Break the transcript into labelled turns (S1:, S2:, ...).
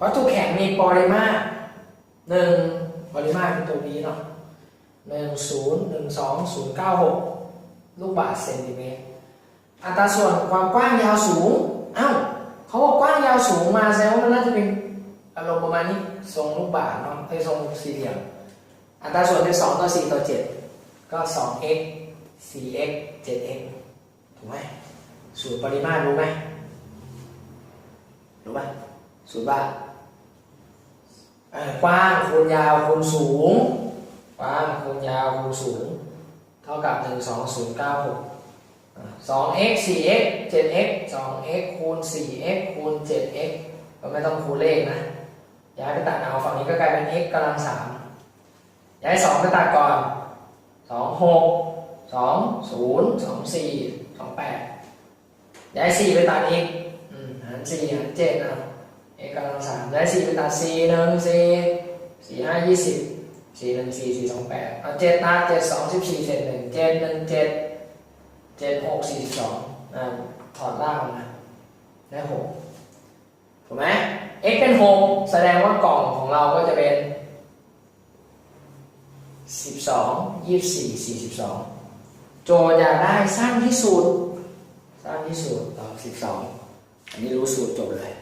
S1: วัตถุแข็งมีปริมาตรหนึ่งปริมาตรเป็นตัวนี้เนาะหนึ่งศูนย์หนึ่งสองศูนย์เก้าหกลูกบาศก์เซนติเมตรอัตราส่วนความกว้างยาวสูงเอ้าเขาบอกกว้างยาวสูงมาแสดงว่ามันน่าจะเป็นอารมณ์ประมาณนี้ทรงลูกบาศก์เนาะไอ้ทรงสี่เหลี่ยมอัตราส่วนเป็นสองต่อสี่ต่อเจ็ดก็สอง x สี่ x เจ็ด x ถูกไหมสูตรปริมาตรรู้ไหมรู้ไหม สูตรว่าเอ่อกว้างคูณยาวคูณสูงกว้างคูณยาวคูณสูง เท่ากับหนึ่งสองศูนย์เก้าหกสอง x สี่ x เจ็ด x สอง x คูณสี่ x คูณเจ็ด x ก็ไม่ต้องคูณเลขนะ ย้ายไปตัดเอาฝั่งนี้ก็กลายเป็น x กำลังสามย้ายสองไปตัดก่อนสองหกสองศูนย์สองสี่สองแปดย้ายสี่ไปตัดอีกอืมหารสี่หารเจ็ดอะำลังสามย้ายสี่ไปตัดสี่หนึ่งสี่สี่ห้ายี่สิบสี่หนึ่งสี่สี่สองแปดเอาเจ็ดตัดเจ็ดสองสิบสี่เศษหนึ่งเจ็ดหนึ่งเจ็ดเจ็ดหกสี่สิบสองอ่าถอดล่างมาได้หกถูกไหม x เป็นหกแสดงว่ากล่องของเราก็จะเป็นสิบสองยี่สี่สี่สิบสองโจทย์อยากได้สั้นที่สุดสั้นที่สุดตอบสิบสองอันนี้รู้สูตรจบเลย